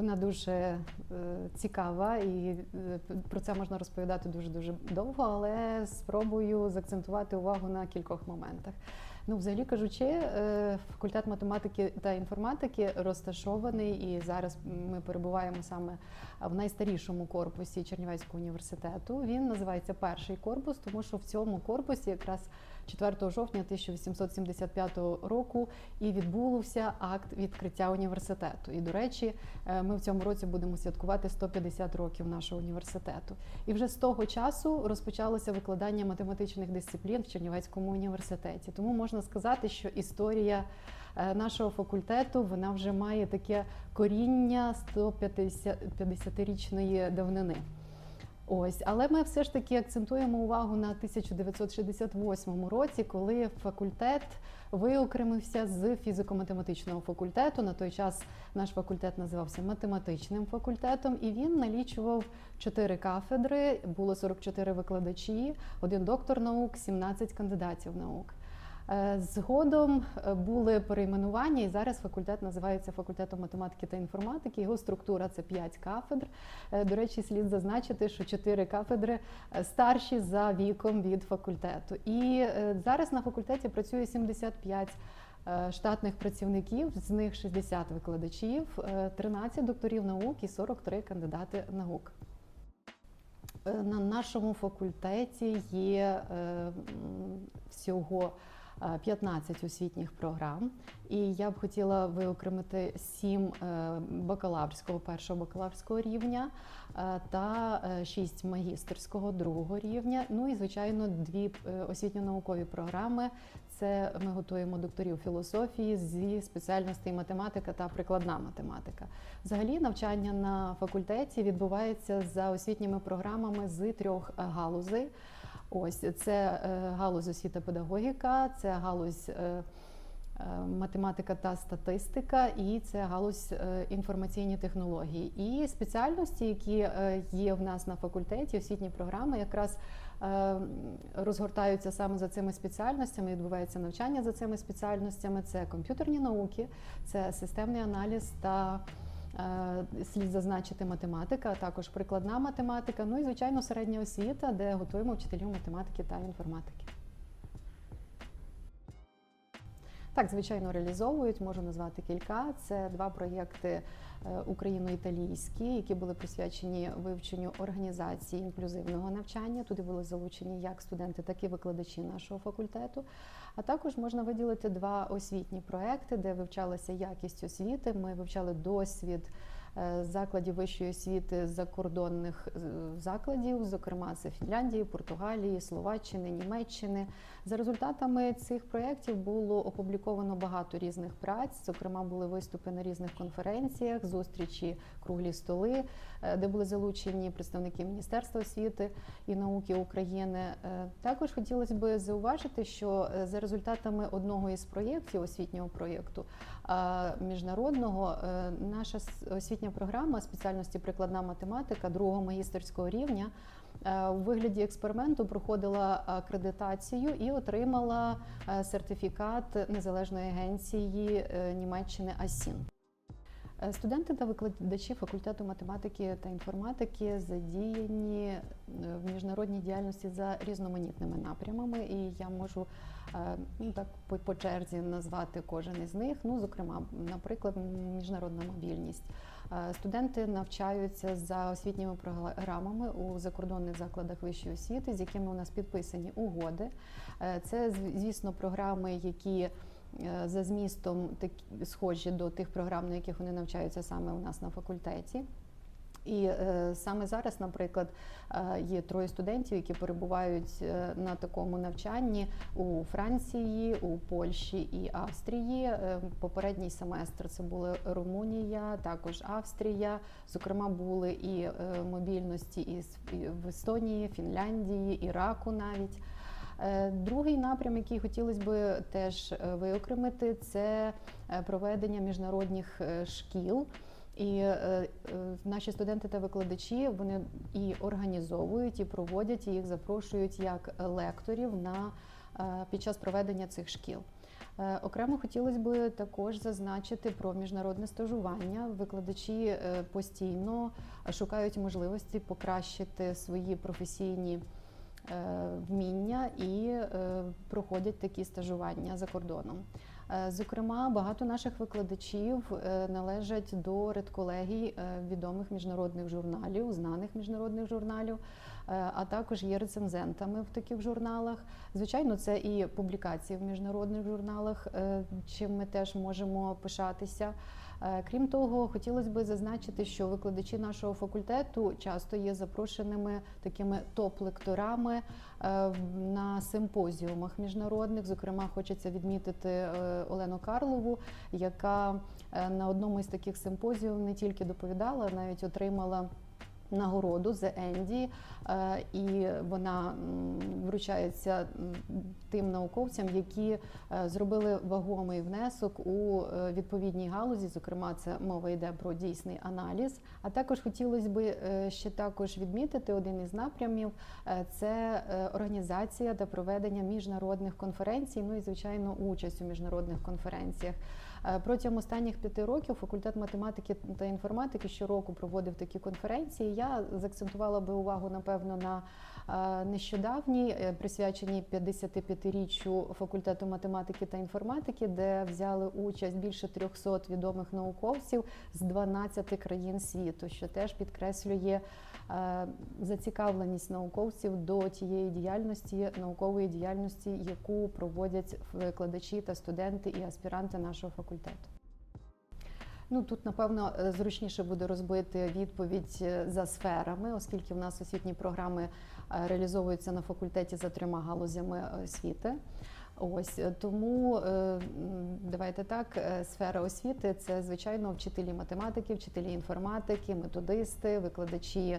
Вона дуже е, цікава і е, про це можна розповідати дуже дуже довго, але спробую заакцентувати увагу на кількох моментах. Ну, взагалі кажучи, е, факультет математики та інформатики розташований, і зараз ми перебуваємо саме в найстарішому корпусі Чернівецького університету. Він називається перший корпус, тому що в цьому корпусі якраз 4 жовтня 1875 року і відбувся акт відкриття університету. І, до речі, е, ми в цьому році будемо святкувати 150 років нашого університету. І вже з того часу розпочалося викладання математичних дисциплін в Чернівецькому університеті. Тому можна сказати, що історія е, нашого факультету вона вже має таке коріння 150-річної давнини. Ось, але ми все ж таки акцентуємо увагу на 1968 році, коли факультет виокремився з фізико-математичного факультету. На той час наш факультет називався математичним факультетом, і він налічував чотири кафедри, було 44 викладачі, один доктор наук, 17 кандидатів наук. Е, Згодом е, були перейменування, і зараз факультет називається факультетом математики та інформатики. Його структура це 5 кафедр. Е, До речі, слід зазначити, що 4 кафедри старші за віком від факультету. І зараз на факультеті працює 75 е, штатних працівників, з них 60 викладачів, е, 13 докторів наук і 43 кандидати наук. На нашому факультеті є всього 15 освітніх програм, і я б хотіла виокремити 7 бакалаврського першого бакалаврського рівня е, та 6 магістерського другого рівня. Ну і звичайно, дві е, освітньо-наукові програми. Це ми готуємо докторів філософії зі спеціальностей математика та прикладна математика. Взагалі, навчання на факультеті відбувається за освітніми програмами з трьох е, галузей. Ось це е, галузь освіта педагогіка, це галузь е, е, математика та статистика, і це галузь інформаційні технології. І спеціальності, які є в нас на факультеті, освітні програми, якраз розгортаються саме за цими спеціальностями, відбувається навчання за цими спеціальностями. Це комп'ютерні науки, це системний аналіз та слід зазначити математика, а також прикладна математика. Ну і звичайно середня освіта, де готуємо вчителів математики та інформатики. Так, звичайно, реалізовують, можу назвати кілька. Це два проєкти е, україно-італійські, які були присвячені вивченню організації інклюзивного навчання. Туди були залучені як студенти, так і викладачі нашого факультету. А також можна виділити два освітні проекти, де вивчалася якість освіти. Ми вивчали досвід закладів вищої освіти закордонних е, закладів, зокрема це Фінляндії, Португалії, Словаччини, Німеччини. За результатами цих проєктів було опубліковано багато різних праць. Зокрема, були виступи на різних конференціях, зустрічі, круглі столи, е, де були залучені представники Міністерства освіти і науки України. Е, Також хотілося б зауважити, що е, за результатами одного із проєктів освітнього проєкту міжнародного е, наша освітня програма спеціальності прикладна математика другого магістерського рівня е, у вигляді експерименту проходила акредитацію і отримала е, сертифікат незалежної агенції Німеччини АСІН. Е, Студенти та викладачі факультету математики та інформатики задіяні е, в міжнародній діяльності за різноманітними напрямами, і я можу е, ну так по, по черзі назвати кожен із них. Ну, зокрема, наприклад, міжнародна мобільність. Студенти навчаються за освітніми програмами у закордонних закладах вищої освіти, з якими у нас підписані угоди. Це, звісно, програми, які за змістом такі схожі до тих програм, на яких вони навчаються саме у нас на факультеті. І е, саме зараз, наприклад, е, є троє студентів, які перебувають е, на такому навчанні у Франції, у Польщі і Австрії. Е, попередній семестр це були Румунія, також Австрія. Зокрема, були і е, мобільності із в Естонії, Фінляндії, Іраку навіть. Е, Другий напрям, який хотілося б теж е, виокремити, це е, проведення міжнародних шкіл. І наші студенти та викладачі вони і організовують, і проводять, і їх запрошують як лекторів на під час проведення цих шкіл. Окремо хотілося б також зазначити про міжнародне стажування. Викладачі постійно шукають можливості покращити свої професійні вміння і е, проходять такі стажування за кордоном. Е, Зокрема, багато наших викладачів е, належать до редколегій е, відомих міжнародних журналів, знаних міжнародних журналів, е, а також є рецензентами в таких журналах. Звичайно, це і публікації в міжнародних журналах, е, чим ми теж можемо пишатися. Е, Крім того, хотілося б зазначити, що викладачі нашого факультету часто є запрошеними такими топ-лекторами е, на симпозіумах міжнародних. Зокрема, хочеться відмітити е, Олену Карлову, яка на одному із таких симпозіумів не тільки доповідала, а навіть отримала. Нагороду за Енді, е, і вона вручається тим науковцям, які е, зробили вагомий внесок у е, відповідній галузі. Зокрема, це мова йде про дійсний аналіз. А також хотілося б ще також відмітити один із напрямів: це організація та проведення міжнародних конференцій. Ну і звичайно, участь у міжнародних конференціях. Е, Протягом останніх п'яти років факультет математики та інформатики щороку проводив такі конференції. Я заакцентувала би увагу напевно на е, нещодавній, е, присвяченій 55-річчю факультету математики та інформатики, де взяли участь більше 300 відомих науковців з 12 країн світу, що теж підкреслює зацікавленість науковців до тієї діяльності, наукової діяльності, яку проводять викладачі та студенти і аспіранти нашого факультету. Ну тут напевно е, зручніше буде розбити відповідь е, за сферами, оскільки в нас освітні програми е, реалізовуються на факультеті за трьома галузями е, освіти. Ось е, тому е, давайте так. е, Сфера освіти це звичайно вчителі математики, вчителі інформатики, методисти, викладачі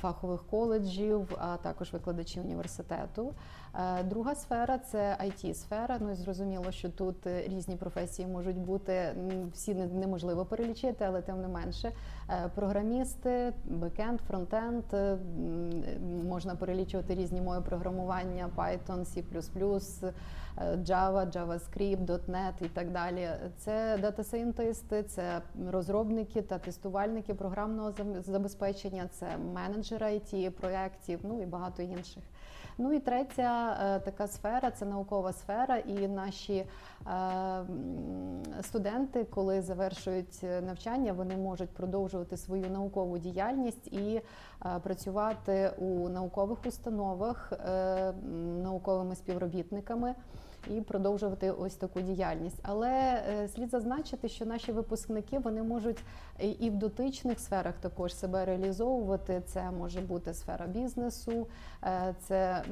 фахових коледжів, а також викладачі університету. Е, Друга сфера це it сфера. Ну і зрозуміло, що тут е, різні професії можуть бути всі неможливо перелічити, але тим не менше. Е, Програмісти, бекенд, фронтенд, е, можна перелічувати різні мови програмування, Python, C++, е, Java, JavaScript, .NET і так далі. Це дата-сайентисти, це розробники та тестувальники програмного забезпечення, це менеджери IT проєктів, ну і багато інших. Ну і третя е, така сфера це наукова сфера, і наші е, студенти, коли завершують навчання, вони можуть продовжувати свою наукову діяльність і е, працювати у наукових установах науковими співробітниками. І продовжувати ось таку діяльність, але е, слід зазначити, що наші випускники вони можуть і- в дотичних сферах також себе реалізовувати. Це може бути сфера бізнесу, е, це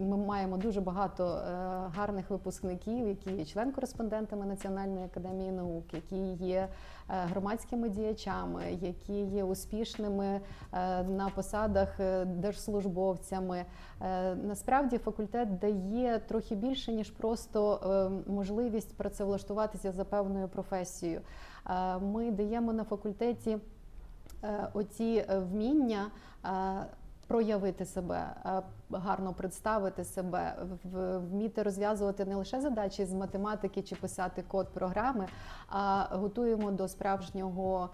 ми маємо дуже багато е, гарних випускників, які є член-кореспондентами Національної академії наук, які є громадськими діячами, які є успішними е, на посадах е, держслужбовцями. Е, Насправді факультет дає трохи більше ніж просто е, можливість працевлаштуватися за певною професією. Е, Ми даємо на факультеті е, оці е, вміння. Проявити себе, гарно представити себе, вміти розв'язувати не лише задачі з математики чи писати код програми, а готуємо до справжнього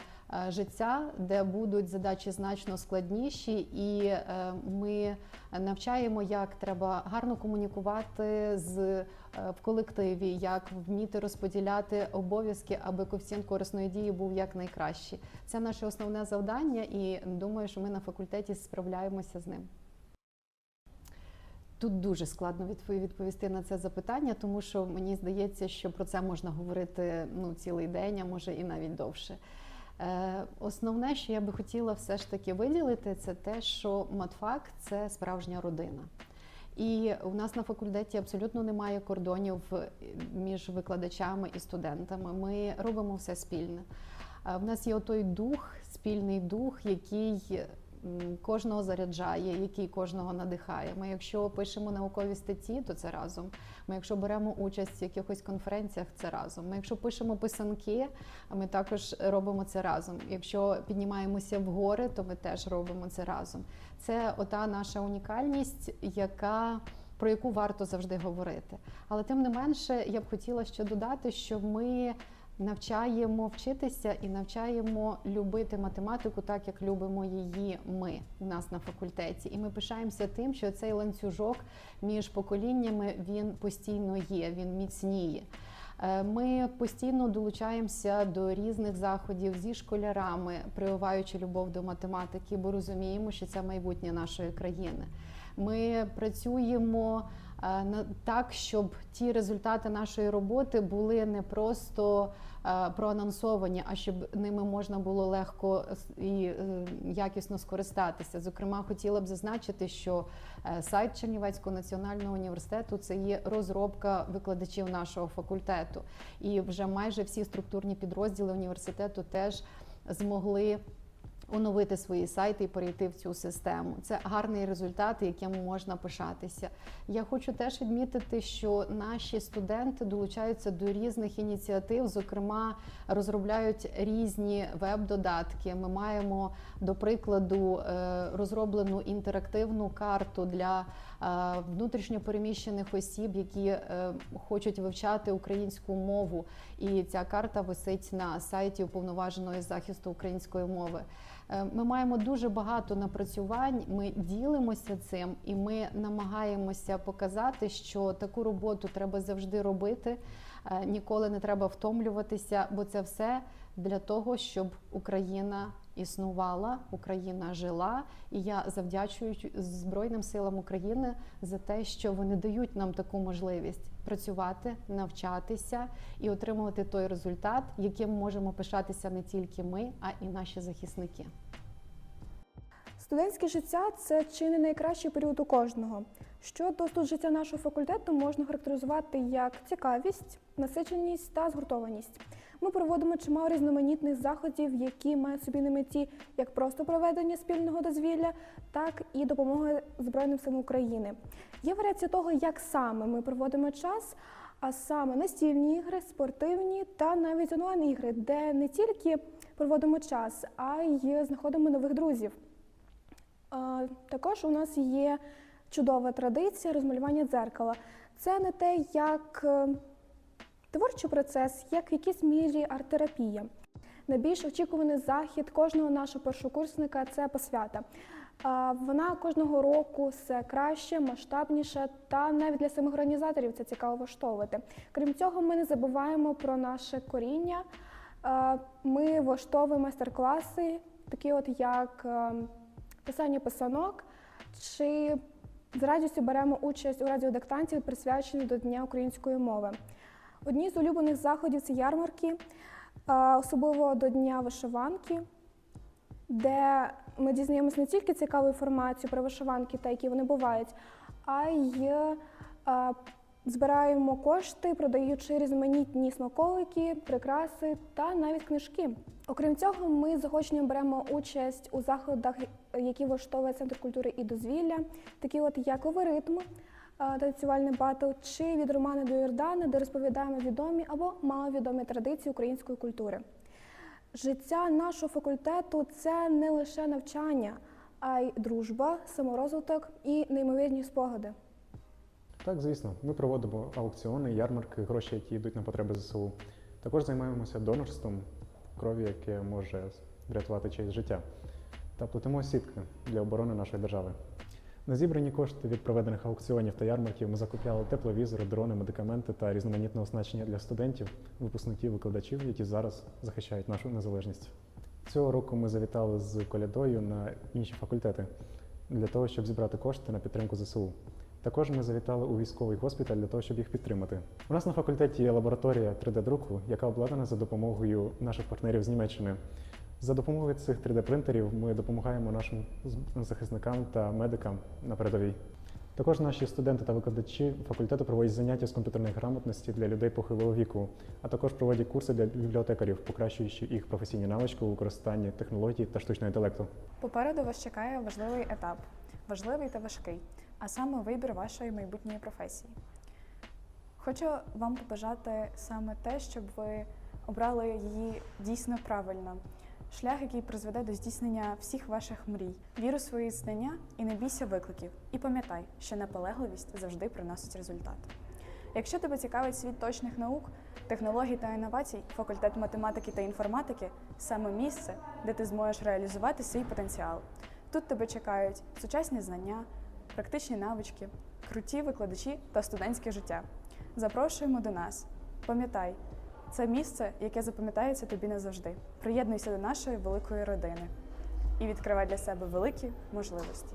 життя, де будуть задачі значно складніші, і е, ми навчаємо, як треба гарно комунікувати з е, в колективі, як вміти розподіляти обов'язки, аби коефіцієнт корисної дії був якнайкращий. Це наше основне завдання, і думаю, що ми на факультеті справляємося з ним. Тут дуже складно відповісти на це запитання, тому що мені здається, що про це можна говорити ну, цілий день, а може і навіть довше. Е, Основне, що я би хотіла все ж таки виділити, це те, що матфак це справжня родина. І у нас на факультеті абсолютно немає кордонів е, між викладачами і студентами. Ми робимо все спільне. Е, В нас є той дух, спільний дух, який кожного заряджає, який кожного надихає. Ми, якщо пишемо наукові статті, то це разом. Ми, якщо беремо участь в якихось конференціях, це разом. Ми, якщо пишемо писанки, ми також робимо це разом. Якщо піднімаємося в гори, то ми теж робимо це разом. Це ота наша унікальність, яка про яку варто завжди говорити. Але тим не менше, я б хотіла ще додати, що ми навчаємо вчитися і навчаємо любити математику так, як любимо її ми у нас на факультеті. І ми пишаємося тим, що цей ланцюжок між поколіннями він постійно є, він міцніє. Е, Ми постійно долучаємося до різних заходів зі школярами, прививаючи любов до математики, бо розуміємо, що це майбутнє нашої країни. Ми працюємо так, щоб ті результати нашої роботи були не просто е, проанонсовані, а щоб ними можна було легко і е, якісно скористатися. Зокрема, хотіла б зазначити, що е, сайт Чернівецького національного університету це є розробка викладачів нашого факультету, і вже майже всі структурні підрозділи університету теж змогли оновити свої сайти і перейти в цю систему. Це гарний результат, яким можна пишатися. Я хочу теж відмітити, що наші студенти долучаються до різних ініціатив, зокрема, розробляють різні веб-додатки. Ми маємо, до прикладу, е, розроблену інтерактивну карту для е, внутрішньопереміщених осіб, які е, хочуть вивчати українську мову. І ця карта висить на сайті уповноваженої захисту української мови. Е, Ми маємо дуже багато напрацювань. Ми ділимося цим, і ми намагаємося показати, що таку роботу треба завжди робити. е, Ніколи не треба втомлюватися, бо це все для того, щоб Україна існувала, Україна жила. І я завдячую Збройним силам України за те, що вони дають нам таку можливість працювати, навчатися і отримувати той результат, яким можемо пишатися не тільки ми, а і наші захисники. Студентське життя це чи не найкращий період у кожного. Щодо тут життя нашого факультету можна характеризувати як цікавість, насиченість та згуртованість. Ми проводимо чимало різноманітних заходів, які мають собі на меті як просто проведення спільного дозвілля, так і допомоги Збройним силам України. Є варіація того, як саме ми проводимо час, а саме настільні ігри, спортивні та навіть онлайн-ігри, де не тільки проводимо час, а й знаходимо нових друзів. Також у нас є чудова традиція розмалювання дзеркала. Це не те, як е, творчий процес, як в якійсь мірі арт-терапія. Найбільш очікуваний захід кожного нашого першокурсника це посвята. Вона кожного року все краще, масштабніше, та навіть для самих організаторів це цікаво влаштовувати. Крім цього, ми не забуваємо про наше коріння. Ми влаштовуємо майстер-класи, такі от як е, писання писанок, чи з радістю беремо участь у радіодиктанті, присвяченій до Дня української мови. Одні з улюблених заходів це ярмарки, е, особливо до Дня вишиванки, де ми дізнаємося не тільки цікаву інформацію про вишиванки та які вони бувають, а й е, збираємо кошти, продаючи різноманітні смаколики, прикраси та навіть книжки. Окрім цього, ми з беремо участь у заходах, які влаштовує Центр культури і дозвілля, такі от як «Логаритм», танцювальний батл, чи від Романа до Йордана, де розповідаємо відомі або маловідомі традиції української культури. Життя нашого факультету це не лише навчання, а й дружба, саморозвиток і неймовірні спогади. Так, звісно, ми проводимо аукціони, ярмарки, гроші, які йдуть на потреби ЗСУ. Також займаємося донорством крові, яке може врятувати чиєсь життя. Та плетемо сітки для оборони нашої держави. На зібрані кошти від проведених аукціонів та ярмарків ми закупляли тепловізори, дрони, медикаменти та різноманітне оснащення для студентів, випускників, викладачів, які зараз захищають нашу незалежність. Цього року ми завітали з колядою на інші факультети для того, щоб зібрати кошти на підтримку ЗСУ. Також ми завітали у військовий госпіталь для того, щоб їх підтримати. У нас на факультеті є лабораторія 3D-друку, яка обладнана за допомогою наших партнерів з Німеччини. За допомогою цих 3D-принтерів ми допомагаємо нашим захисникам та медикам на передовій. Також наші студенти та викладачі факультету проводять заняття з комп'ютерної грамотності для людей похилого віку, а також проводять курси для бібліотекарів, покращуючи їх професійні навички у використанні технологій та штучного інтелекту. Попереду вас чекає важливий етап, важливий та важкий, а саме вибір вашої майбутньої професії. Хочу вам побажати саме те, щоб ви обрали її дійсно правильно, шлях, який призведе до здійснення всіх ваших мрій. Вір у свої знання і не бійся викликів. І пам'ятай, що наполегливість завжди приносить результат. Якщо тебе цікавить світ точних наук, технологій та інновацій, факультет математики та інформатики саме місце, де ти зможеш реалізувати свій потенціал. Тут тебе чекають сучасні знання, практичні навички, круті викладачі та студентське життя. Запрошуємо до нас. Пам'ятай, це місце, яке запам'ятається тобі назавжди. Приєднуйся до нашої великої родини і відкривай для себе великі можливості.